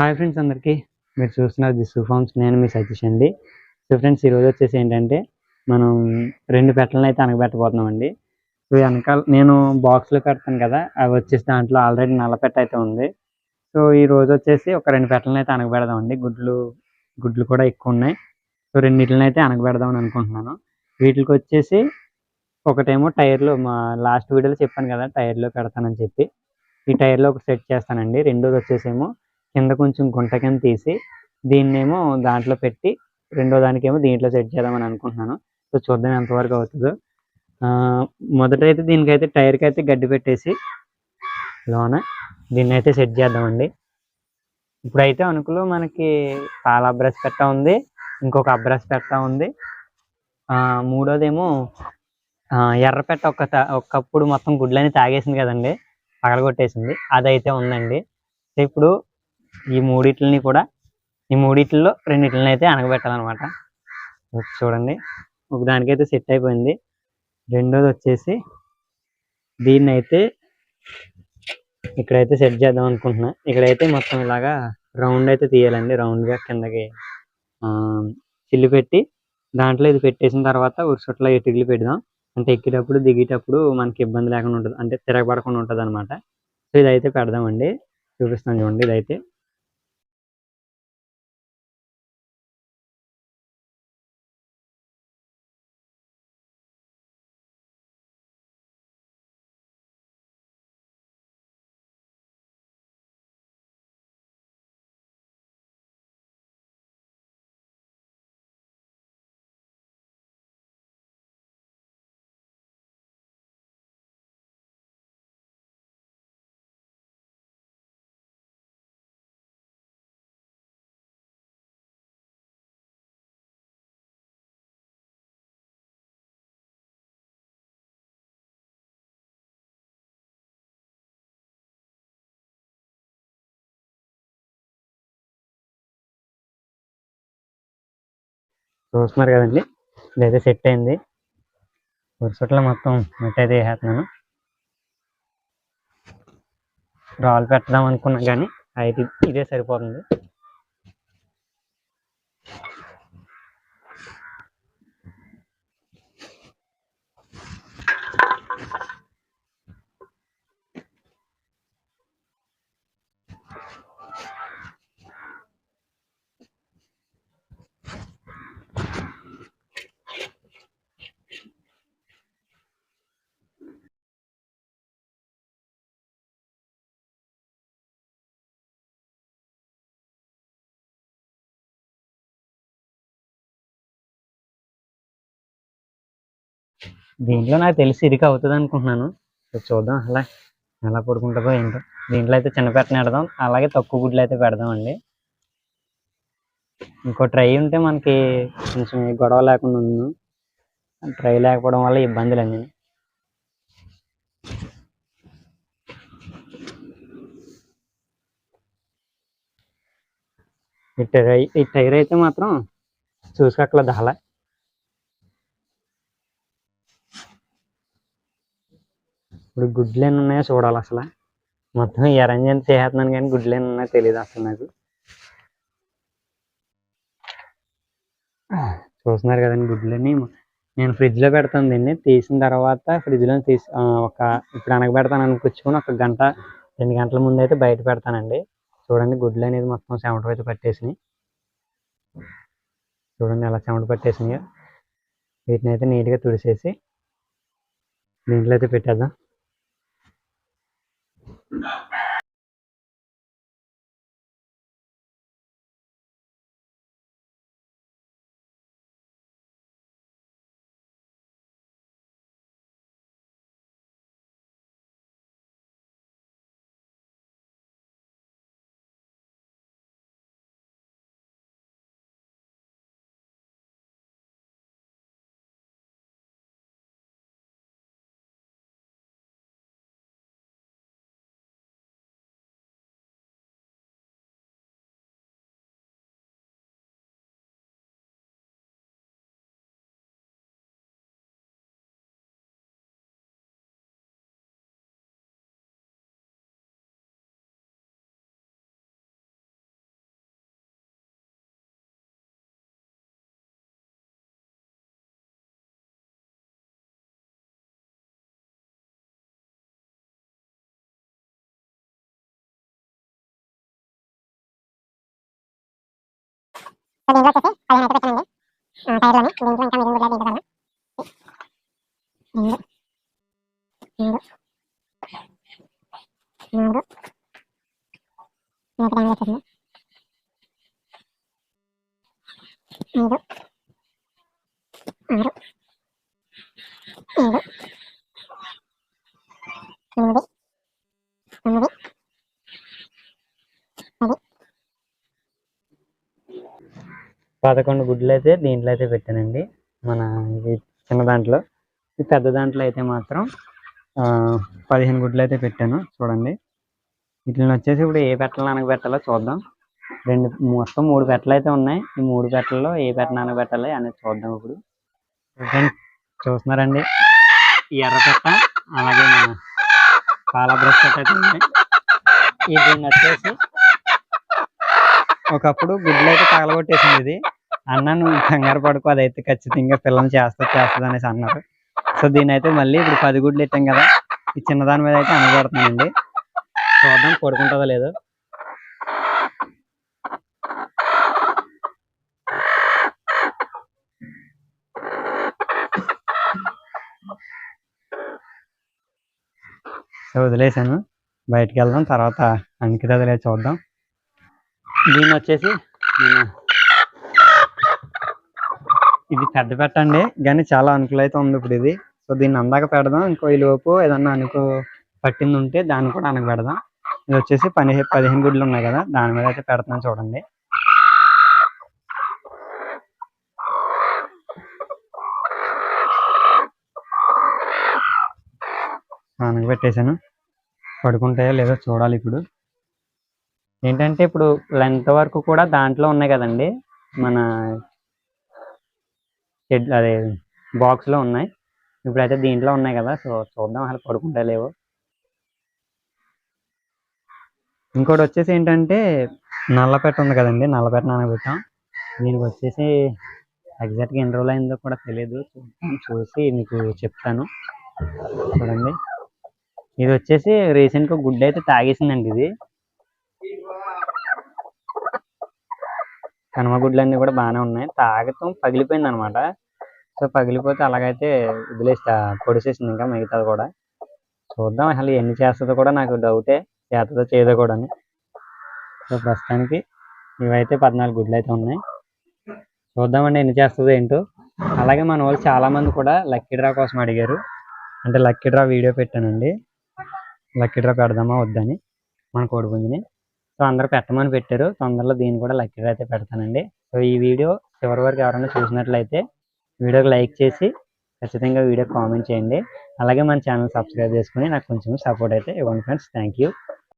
Hi friends అందరికీ మీరు చూస్తున్నారు ది సుఫామ్స్. నేను మీ సతీష్ అండి. సో ఫ్రెండ్స్ ఈరోజు వచ్చేసి ఏంటంటే మనం రెండు పెట్టలను అయితే అనగబెట్టబోతున్నామండి సో వెనకాల నేను బాక్స్లో పెడతాను కదా అవి వచ్చేసి దాంట్లో ఆల్రెడీ నల్ల పెట్ట అయితే ఉంది. సో ఈ రోజు వచ్చేసి ఒక రెండు పెట్టలను అయితే అనగబెడదామండి గుడ్లు గుడ్లు కూడా ఎక్కువ ఉన్నాయి. సో రెండింటిని అయితే అనగబెడదామని అనుకుంటున్నాను. వీటికి వచ్చేసి ఒకటేమో టైర్లు మా లాస్ట్ వీడియోలో చెప్పాను కదా టైర్లో పెడతానని చెప్పి. ఈ టైర్లో ఒక సెట్ చేస్తానండి. రెండోది వచ్చేసేమో కింద కొంచెం గుంట కింద తీసి దీన్నేమో దాంట్లో పెట్టి రెండో దానికేమో దీంట్లో సెట్ చేద్దామని అనుకుంటున్నాను. సో చూద్దాం ఎంతవరకు అవుతుందో. మొదట అయితే దీనికైతే టైర్కి అయితే గడ్డి పెట్టేసి లోన దీన్ని అయితే సెట్ చేద్దామండి. ఇప్పుడైతే అనుకులో మనకి పాల అబ్రస్ పెట్ట ఉంది ఇంకొక అబ్రస్ పెట్ట ఉంది. మూడోదేమో ఎర్ర పెట్ట ఒక ఒకప్పుడు మొత్తం గుడ్లని తాగేసింది కదండి పగలగొట్టేసింది. అదైతే ఉందండి. ఇప్పుడు ఈ మూడిట్లని కూడా ఈ మూడిట్లలో రెండిట్లని అయితే అనగబెట్టాలన్నమాట. చూడండి. ఒక దానికైతే సెట్ అయిపోయింది. రెండోది వచ్చేసి దీన్ని అయితే ఇక్కడైతే సెట్ చేద్దాం అనుకుంటున్నా. ఇక్కడైతే మొత్తం ఇలాగా రౌండ్ అయితే తీయాలండి. రౌండ్గా కిందకి చిల్లు పెట్టి దాంట్లో ఇది పెట్టేసిన తర్వాత ఉరుసట్లో ఇటుకలు పెడదాం. అంటే ఎక్కేటప్పుడు దిగేటప్పుడు మనకి ఇబ్బంది లేకుండా ఉంటుంది. అంటే తిరగబడకుండా ఉంటుంది అనమాట సో ఇదైతే పెడదామండి. చూపిస్తాను చూడండి ఇదైతే. చూస్తున్నారు కదండి. ఇదైతే సెట్ అయింది. వరుసట్లో మొత్తం మట్టి అయితే వేసేస్తున్నాను. రాళ్ళు పెట్టదాం అనుకున్నా కానీ అయితే ఇదే సరిపోతుంది. దీంట్లో నాకు తెలిసి ఇరికి అవుతుంది అనుకుంటున్నాను. చూద్దాం అలా ఎలా పడుకుంటుందో ఏంటో. దీంట్లో అయితే చిన్న పెట్టని పెడదాం. అలాగే తక్కువ గుడ్లు అయితే పెడదామండి. ఇంకో ట్రై ఉంటే మనకి కొంచెం గొడవ లేకుండా ఉంది ట్రై లేకపోవడం వల్ల ఇబ్బందులు అన్నీ ఈ టైర్ ఈ టైర్ అయితే మాత్రం చూసుకోట్ల అలా. ఇప్పుడు గుడ్లు ఎన్ని ఉన్నాయో చూడాలి అసలు. మొత్తం ఈ అరేంజ్మెంట్ చేస్తున్నాను కానీ గుడ్లు ఎన్ని ఉన్నాయో తెలియదు అసలు నాకు. చూస్తున్నారు కదండి గుడ్లని. నేను ఫ్రిడ్జ్లో పెడతాను దీన్ని. తీసిన తర్వాత ఫ్రిడ్జ్లో తీసి ఒక ఇప్పుడు అనగబెడతాను అనిపించుకొని ఒక గంట రెండు గంటల ముందు అయితే బయట పెడతానండి. చూడండి గుడ్లు అనేది మొత్తం చెమట అయితే పట్టేసినాయి. చూడండి ఎలా చెమట పట్టేసినాయో. వీటిని అయితే నీట్గా తుడిసేసి దీంట్లో అయితే పెట్టేద్దాం. దీంట్లో వచ్చేసి పదిహేను అయితే పెట్టానండి ఆ, టైర్లోని దీంట్లో ఇంకా మిగిలిన గుడ్లు దీంట్లో రెండు మూడు నాలుగు నాలుగు నూట ఎనభై వచ్చేసింది ఐదు ఆరు పదకొండు గుడ్లు అయితే దీంట్లో అయితే పెట్టానండి. మన ఇది చిన్న దాంట్లో. ఈ పెద్ద దాంట్లో అయితే మాత్రం ఆ, పదిహేను గుడ్లు అయితే పెట్టాను. చూడండి. వీటిని వచ్చేసి ఇప్పుడు ఏ పెట్టలు నానబెట్టాలో చూద్దాం. రెండు మొత్తం మూడు పెట్టలు అయితే ఉన్నాయి. ఈ మూడు పెట్టలలో ఏ పెట్ట నానబెట్టాలి అనేది చూద్దాం ఇప్పుడు. చూస్తున్నారండి. ఎర్ర పెట్ట అలాగే మన పాల బ్రష్ పెట్ట అయితే ఉన్నాయి. వచ్చేసి ఒకప్పుడు గుడ్లు అయితే తగలగొట్టేసింది ఇది. అన్న నువ్వు కంగారు పడుకో అదైతే ఖచ్చితంగా పిల్లల్ని చేస్తా చేస్తుంది అనేసి అన్నారు. సో దీని అయితే మళ్ళీ ఇప్పుడు పది గుడ్లు ఇట్టాం కదా ఈ చిన్నదాని మీద అయితే అనబడుతుందండి చూద్దాం పడుకుంటుందో లేదో. సో వదిలేసాను. బయటికి వెళ్దాం తర్వాత అంకిత వదిలేసి చూద్దాం. దీన్ని వచ్చేసి నేను ఇది పెద్ద పెట్టండి. కానీ చాలా అనుకూల అయితే ఉంది ఇప్పుడు ఇది. సో దీన్ని అందాక పెడదాం. ఇంకో ఈ లోపు ఏదన్నా అనుకో పట్టింది ఉంటే దాన్ని కూడా అనకు పెడదాం. ఇది వచ్చేసి పని పదిహేను గుడ్లు ఉన్నాయి కదా దాని మీద అయితే పెడతాను చూడండి. అనకు పెట్టేశాను. పడుకుంటాయో లేదో చూడాలి ఇప్పుడు. ఏంటంటే ఇప్పుడు లెంత్ వరకు కూడా దాంట్లో ఉన్నాయి కదండి. మన షెడ్ అదే బాక్స్లో ఉన్నాయి. ఇప్పుడైతే దీంట్లో ఉన్నాయి కదా సో చూద్దాం అసలు పడుకుంటా లేవు. ఇంకోటి వచ్చేసి ఏంటంటే నల్లపెట్ట ఉంది కదండి నల్లపెట్ట నానబెట్టాం. దీనికి వచ్చేసి ఎగ్జాక్ట్గా ఎన్ని రోజులు అయిందో కూడా తెలియదు చూద్దాం చూసి మీకు చెప్తాను. చూడండి. ఇది వచ్చేసి రీసెంట్గా గుడ్ అయితే తాగేసిందండి ఇది. కనుమ గుడ్లు కూడా బాగానే ఉన్నాయి. తాగటం పగిలిపోయింది అనమాట సో పగిలిపోతే అలాగైతే వదిలేస్తా పొడిసేసింది ఇంకా మిగతాది కూడా. చూద్దాం అసలు ఎన్ని చేస్తుందో కూడా నాకు డౌటే. చేస్తుందో చేయదో కూడా సో ప్రస్తుతానికి ఇవైతే పద్నాలుగు గుడ్లు అయితే ఉన్నాయి. చూద్దామండి ఎన్ని చేస్తుందో ఏంటో. అలాగే మన వాళ్ళు చాలా మంది కూడా లక్కీ డ్రా కోసం అడిగారు. అంటే లక్కీ డ్రా వీడియో పెట్టానండి. లక్కీ డ్రా పెడదామా వద్దని మన కోడిపుంజిని. సో అందరూ పెట్టమని పెట్టారు. తొందరలో దీన్ని కూడా లక్కీ అయితే పెడతానండి. సో ఈ వీడియో చివరి వరకు ఎవరైనా చూసినట్లయితే వీడియోకి లైక్ చేసి ఖచ్చితంగా వీడియో కామెంట్ చేయండి. అలాగే మన ఛానల్ సబ్స్క్రైబ్ చేసుకుని నాకు కొంచెం సపోర్ట్ అయితే ఇవ్వండి ఫ్రెండ్స్. Thank you